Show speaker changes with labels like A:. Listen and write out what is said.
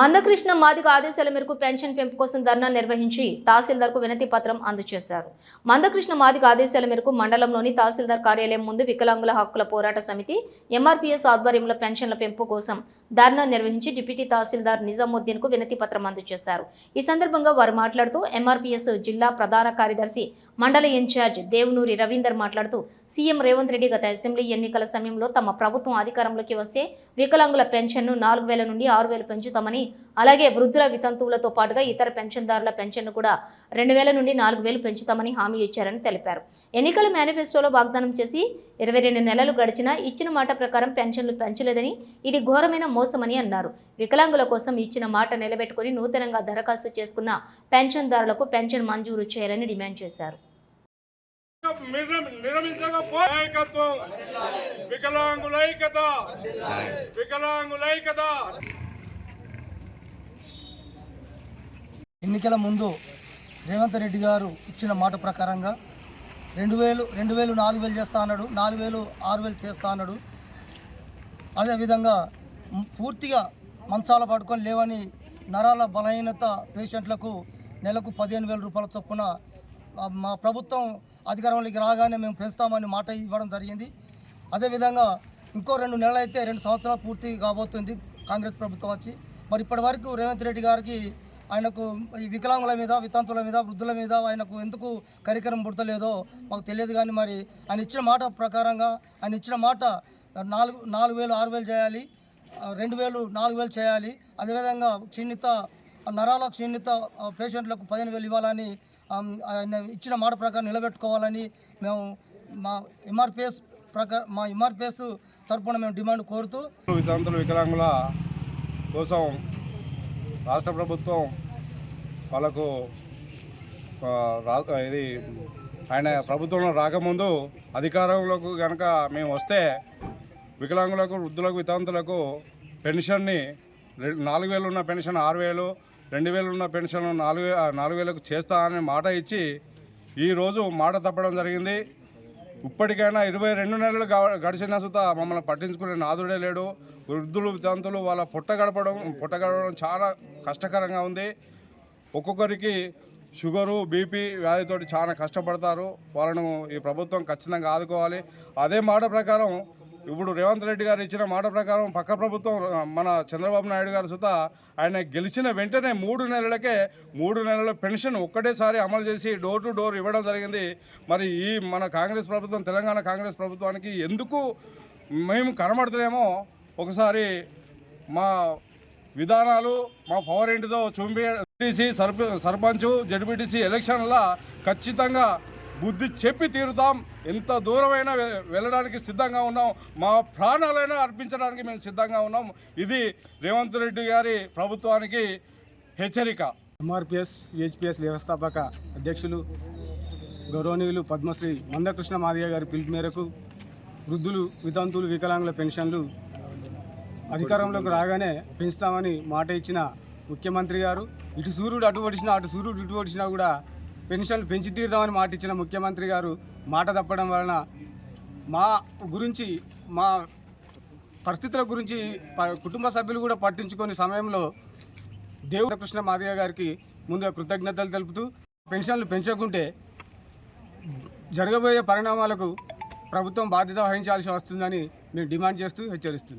A: మందకృష్ణ మాదిగ ఆదేశాల మేరకు పెన్షన్ పెంపు కోసం ధర్నా నిర్వహించి తహసీల్దార్కు వినతి పత్రం అందజేశారు. మందకృష్ణ మాదిగ ఆదేశాల మేరకు మండలంలోని తహసీల్దార్ కార్యాలయం ముందు వికలాంగుల హక్కుల పోరాట సమితి ఎంఆర్పీఎస్ ఆధ్వర్యంలో పెన్షన్ల పెంపు కోసం ధర్నా నిర్వహించి డిప్యూటీ తహసీల్దార్ నిజాముద్దీన్కు వినతి పత్రం అందజేశారు. ఈ సందర్భంగా వారు మాట్లాడుతూ ఎంఆర్పీఎస్ జిల్లా ప్రధాన కార్యదర్శి మండల ఇన్ఛార్జ్ దేవునూరి రవీందర్ మాట్లాడుతూ సీఎం రేవంత్ రెడ్డి గత అసెంబ్లీ ఎన్నికల సమయంలో తమ ప్రభుత్వం అధికారంలోకి వస్తే వికలాంగుల పెన్షన్ను నాలుగు వేల నుండి ఆరు వేలు పెంచుతామని అలాగే వృద్ధుల వితంతువులతో పాటుగా ఇతర పెన్షన్దారుల పెన్షన్ను కూడా రెండు వేల నుండి నాలుగు వేలు పెంచుతామని హామీ ఇచ్చారని తెలిపారు. ఎన్నికల మేనిఫెస్టోలో వాగ్దానం చేసి ఇరవై రెండు నెలలు గడిచినా ఇచ్చిన మాట ప్రకారం పెన్షన్లు పెంచలేదని ఇది ఘోరమైన మోసమని అన్నారు. వికలాంగుల కోసం ఇచ్చిన మాట నిలబెట్టుకుని నూతనంగా దరఖాస్తు చేసుకున్న పెన్షన్దారులకు పెన్షన్ మంజూరు చేయాలని డిమాండ్ చేశారు.
B: వికలాంగులైకత వికలాంగులైకత నాయకత్వం వికలాంగుల ఐక్యత వికలాంగుల ఐక్యత
C: ఎన్నికల ముందు రేవంత్ రెడ్డి గారు ఇచ్చిన మాట ప్రకారంగా రెండు వేలు రెండు వేలు నాలుగు వేలు చేస్తా అన్నాడు నాలుగు వేలు ఆరు వేలు చేస్తా అన్నాడు. అదేవిధంగా పూర్తిగా మంచాల పడుకొని లేవని నరాల బలహీనత పేషెంట్లకు నెలకు పదిహేను వేల రూపాయల చొప్పున మా ప్రభుత్వం అధికారంలోకి రాగానే మేము పెంచుతామని మాట ఇవ్వడం జరిగింది. అదేవిధంగా ఇంకో రెండు నెలలు అయితే రెండు సంవత్సరాలు పూర్తి కాబోతుంది కాంగ్రెస్ ప్రభుత్వం వచ్చి. మరి ఇప్పటి వరకు రేవంత్ రెడ్డి గారికి ఆయనకు ఈ వికలాంగుల మీద వితంతుల మీద వృద్ధుల మీద ఆయనకు ఎందుకు కరికరం పుడతలేదో మాకు తెలియదు కానీ మరి ఆయన ఇచ్చిన మాట ప్రకారంగా ఆయన ఇచ్చిన మాట నాలుగు నాలుగు వేలు ఆరు వేలు చేయాలి రెండు వేలు నాలుగు వేలు చేయాలి. అదేవిధంగా క్షీణిత నరాల క్షీణిత పేషెంట్లకు పదిహేను వేలు ఇవ్వాలని ఆయన ఇచ్చిన మాట ప్రకారం నిలబెట్టుకోవాలని మేము మా ఎంఆర్పిఎస్ ప్రకారం మా ఎంఆర్పిఎస్ తరఫున మేము డిమాండ్ కోరుతూ
B: వితంతుల వికలాంగుల కోసం రాష్ట్ర ప్రభుత్వం వాళ్ళకు రా- ఇది ఆయన ప్రభుత్వంలో రాకముందు అధికారంలోకి కనుక మేము వస్తే వికలాంగులకు వృద్ధులకు వితంతులకు పెన్షన్ని నాలుగు వేలు ఉన్న పెన్షన్ ఆరు వేలు రెండు వేలు ఉన్న పెన్షన్ నాలుగు నాలుగు వేలకు చేస్తా అనే మాట ఇచ్చి ఈరోజు మాట తప్పడం జరిగింది. ఇప్పటికైనా ఇరవై రెండు నెలలు గడిచిన సుత మమ్మల్ని పట్టించుకునే నాదుడే లేడు. వృద్ధులు వితంతులు వాళ్ళ పుట్ట గడపడం పుట్ట గడపడం చాలా కష్టకరంగా ఉంది. ఒక్కొక్కరికి షుగరు బీపీ వ్యాధితోటి చాలా కష్టపడతారు. వాళ్ళను ఈ ప్రభుత్వం ఖచ్చితంగా ఆదుకోవాలి. అదే మాట ప్రకారం ఇప్పుడు రేవంత్ రెడ్డి గారు ఇచ్చిన మాట ప్రకారం పక్క ప్రభుత్వం మన చంద్రబాబు నాయుడు గారు సుత ఆయన గెలిచిన వెంటనే మూడు నెలలకే మూడు నెలల పెన్షన్ ఒక్కటేసారి అమలు చేసి డోర్ టు డోర్ ఇవ్వడం జరిగింది. మరి ఈ మన కాంగ్రెస్ ప్రభుత్వం తెలంగాణ కాంగ్రెస్ ప్రభుత్వానికి ఎందుకు మేము కనబడతలేమో ఒకసారి మా విధానాలు మా పవర్ ఏంటిదో చూపి సర్పంచ్ జడ్పీటీసీ ఎలక్షన్ల ఖచ్చితంగా బుద్ధి చెప్పి తీరుతాం. ఎంత దూరమైనా వెళ్ళడానికి సిద్ధంగా ఉన్నాం. మా ప్రాణాలైనా అర్పించడానికి మేము సిద్ధంగా ఉన్నాం. ఇది రేవంత్ రెడ్డి గారి ప్రభుత్వానికి హెచ్చరిక.
D: ఎంఆర్పిఎస్ విహెచ్పిఎస్ వ్యవస్థాపక అధ్యక్షులు గౌరవనీయులు పద్మశ్రీ మందకృష్ణ మాదిగ గారి పిలుపు మేరకు వృద్ధులు వితంతులు వికలాంగుల పెన్షన్లు అధికారంలోకి రాగానే పెంచుతామని మాట ఇచ్చిన ముఖ్యమంత్రి గారు. ఇటు సూర్యుడు అటు అటు సూర్యుడు ఇటు కూడా పెన్షన్లు పెంచి తీరుదామని మాట ఇచ్చిన ముఖ్యమంత్రి గారు మాట తప్పడం వలన మా గురించి మా పరిస్థితుల గురించి ప- కుటుంబ సభ్యులు కూడా పట్టించుకొని సమయంలో దేవుడు కృష్ణ మాదిగ గారికి ముందుగా కృతజ్ఞతలు తెలుపుతూ పెన్షన్లు పెంచకుంటే జరగబోయే పరిణామాలకు ప్రభుత్వం బాధ్యత వహించాల్సి వస్తుందని మేము డిమాండ్ చేస్తూ హెచ్చరిస్తున్నాం.